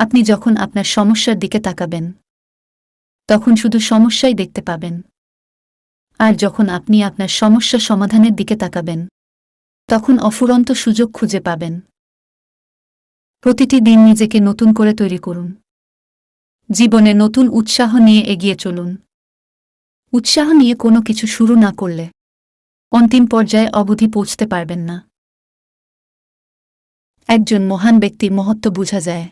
আপনি যখন আপনার সমস্যার দিকে তাকাবেন, তখন শুধু সমস্যাই দেখতে পাবেন। আর যখন আপনি আপনার সমস্যা সমাধানের দিকে তাকাবেন, তখন অফুরন্ত সুযোগ খুঁজে পাবেন। প্রতিটি দিন নিজেকে নতুন করে তৈরি করুন। জীবনে নতুন উৎসাহ নিয়ে এগিয়ে চলুন। উৎসাহ নিয়ে কোনো কিছু শুরু না করলে অন্তিম পর্যায়ে অবধি পৌঁছতে পারবেন না। একজন মহান ব্যক্তির মহত্ব বোঝা যায়।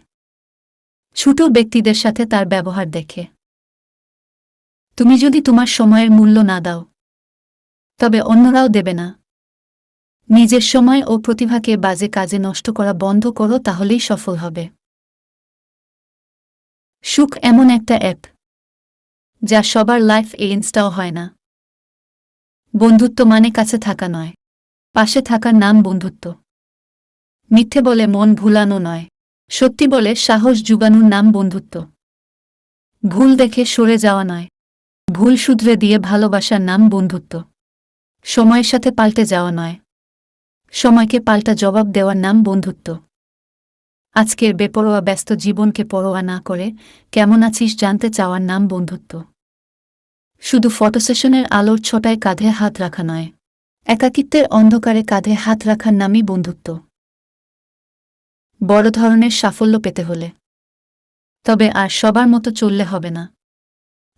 ছোট ব্যক্তিদের সাথে তার ব্যবহার দেখে। তুমি যদি তোমার সময়ের মূল্য না দাও, তবে অন্যরাও দেবে না। নিজের সময় ও প্রতিভাকে বাজে কাজে নষ্ট করা বন্ধ করো, তাহলেই সফল হবে। সুখ এমন একটা অ্যাপ, যা সবার লাইফ এ ইনস্টাও হয় না। বন্ধুত্ব মানে কাছে থাকা নয়, পাশে থাকার নাম বন্ধুত্ব। মিথ্যে বলে মন ভুলানো নয়। সত্যি বলে সাহস জুগানোর নাম বন্ধুত্ব। ভুল দেখে সরে যাওয়া নয়। ভুল শুধরে দিয়ে ভালোবাসার নাম বন্ধুত্ব। সময়ের সাথে পাল্টে যাওয়া নয়। সময়কে পাল্টা জবাব দেওয়ার নাম বন্ধুত্ব। আজকের বেপরোয়া ব্যস্ত জীবনকে পরোয়া না করে কেমন আছিস জানতে চাওয়ার নাম বন্ধুত্ব। শুধু ফটোসেশনের আলোর ছটায় কাঁধে হাত রাখা নয়, একাকিত্বের অন্ধকারে কাঁধে হাত রাখার নামই বন্ধুত্ব। বড় ধরনের সাফল্য পেতে হলে। তবে আর সবার মতো চললে হবে না।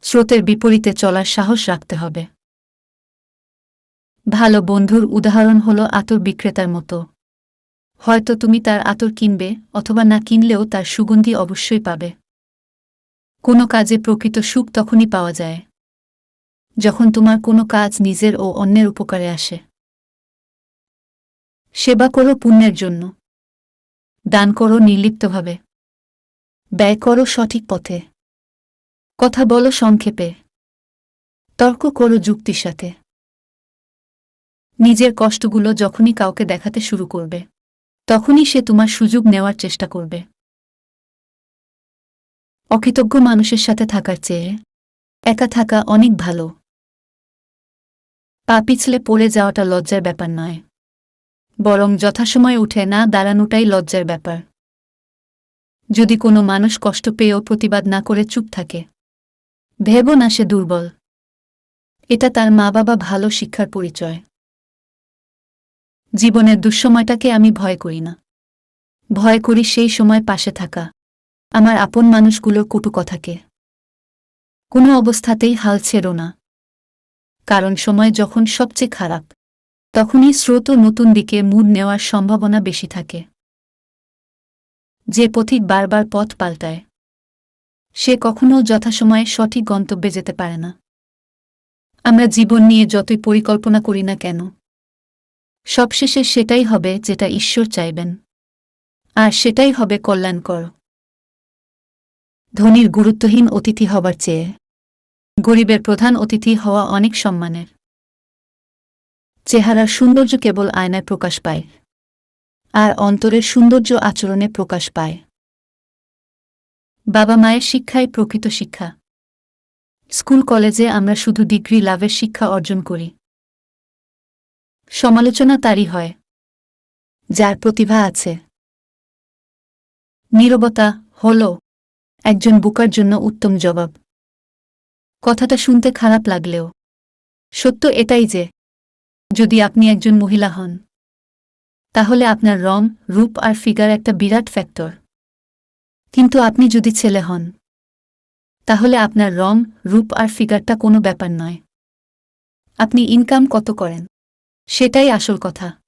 স্রোতের বিপরীতে চলার সাহস রাখতে হবে। ভালো বন্ধুর উদাহরণ হল আতর বিক্রেতার মতো। হয়তো তুমি তার আতর কিনবে অথবা না কিনলেও তার সুগন্ধি অবশ্যই পাবে। কোনো কাজে প্রকৃত সুখ তখনই পাওয়া যায়। যখন তোমার কোনো কাজ নিজের ও অন্যের উপকারে আসে। সেবা করো পুণ্যের জন্য। দান করো নির্লিপ্তভাবে। ব্যয় করো সঠিক পথে। কথা বলো সংক্ষেপে। তর্ক করো যুক্তির সাথে। নিজের কষ্টগুলো যখনই কাউকে দেখাতে শুরু করবে, তখনই সে তোমার সুযোগ নেওয়ার চেষ্টা করবে। অকৃতজ্ঞ মানুষের সাথে থাকার চেয়ে একা থাকা অনেক ভালো। পা পিছলে পড়ে যাওয়াটা লজ্জার ব্যাপার নয়। বরং যথাসময়ে উঠে না দাঁড়ানোটাই লজ্জার ব্যাপার। যদি কোনো মানুষ কষ্ট পেয়েও প্রতিবাদ না করে চুপ থাকে, ভেব না সে দুর্বল। এটা তার মা বাবা ভালো শিক্ষার পরিচয়। জীবনের দুঃসময়টাকে আমি ভয় করি না। ভয় করি সেই সময় পাশে থাকা, আমার আপন মানুষগুলোর কটু কথাকে। কোনো অবস্থাতেই হাল ছেড়ো না। কারণ সময় যখন সবচেয়ে খারাপ তখনই স্রোত নতুন দিকে মুড নেওয়ার সম্ভাবনা বেশি থাকে। যে পথিক বারবার পথ পাল্টায়। সে কখনও যথাসময়ে সঠিক গন্তব্যে যেতে পারে না। আমরা জীবন নিয়ে যতই পরিকল্পনা করি না কেন, সবশেষে সেটাই হবে যেটা ঈশ্বর চাইবেন। আর সেটাই হবে কল্যাণকর। ধনীর গুরুত্বহীন অতিথি হবার চেয়ে গরিবের প্রধান অতিথি হওয়া অনেক সম্মানের। চেহারার সৌন্দর্য কেবল আয়নায় প্রকাশ পায়, আর অন্তরের সৌন্দর্য আচরণে প্রকাশ পায়। বাবা মায়ের শিক্ষাই প্রকৃত শিক্ষা। স্কুল, কলেজে আমরা শুধু ডিগ্রি লাভের শিক্ষা অর্জন করি। সমালোচনা তারই হয়, যার প্রতিভা আছে। নীরবতা হল একজন বুকার জন্য উত্তম জবাব। কথাটা শুনতে খারাপ লাগলেও। সত্য এটাই যে যদি আপনি একজন মহিলা হন, তাহলে আপনার রং, রূপ আর ফিগার একটা বিরাট ফ্যাক্টর কিন্তু আপনি যদি ছেলে হন, তাহলে আপনার রং, রূপ আর ফিগারটা কোনো ব্যাপার নয়। আপনি ইনকাম কত করেন? সেটাই আসল কথা।